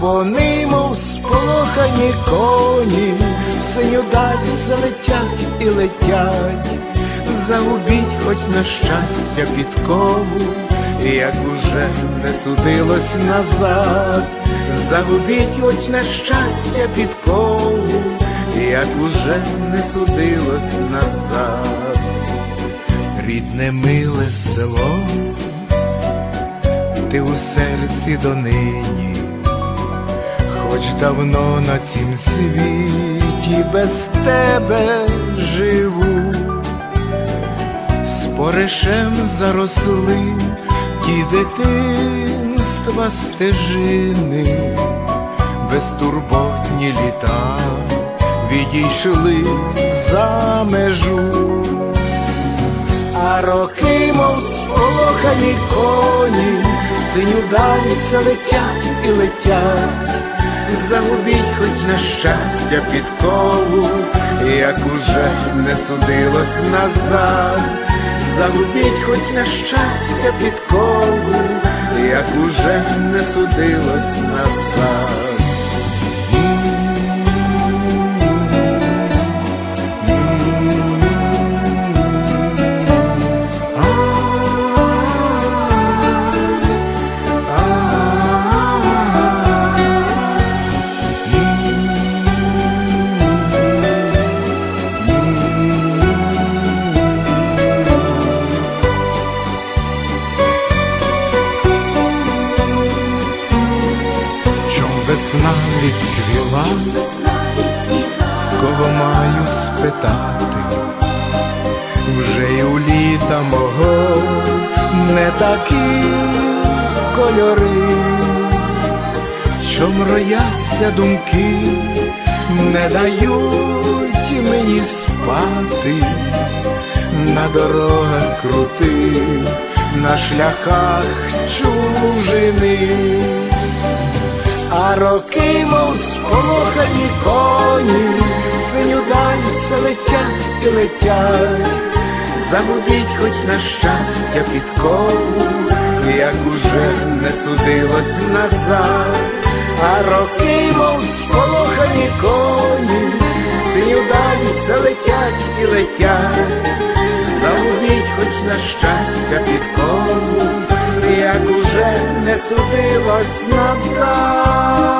вони, мов сполохані коні, в синю даль все летять і летять, загубіть хоч на щастя підкову, як уже не судилось назад, загубіть хоч на щастя підкову, як уже не судилось назад, рідне миле село, ти у серці донині, хоч давно на цім світі без тебе живу, споришем заросли ті дитинства стежини, безтурботні літа відійшли за межу. А роки, мов сполохані коні, в синю даль все летять і летять, загубіть хоч на щастя підкову, як уже не судилось назад, загубіть хоч нещастя підкову, як уже не судилось назад. Весна відцвіла, кого маю спитати, вже й у літа мого не такі кольори, чом рояться думки, не дають мені спати. На дорогах крутих, на шляхах чужини. А роки, мов сполохані коні, в синю даль все летять і летять, загубіть хоч на щастя підкову, як уже не судилось назад, а роки, мов сполохані коні, в синю даль все летять і летять, загубіть хоч на щастя підкову, як уже не судилось назад.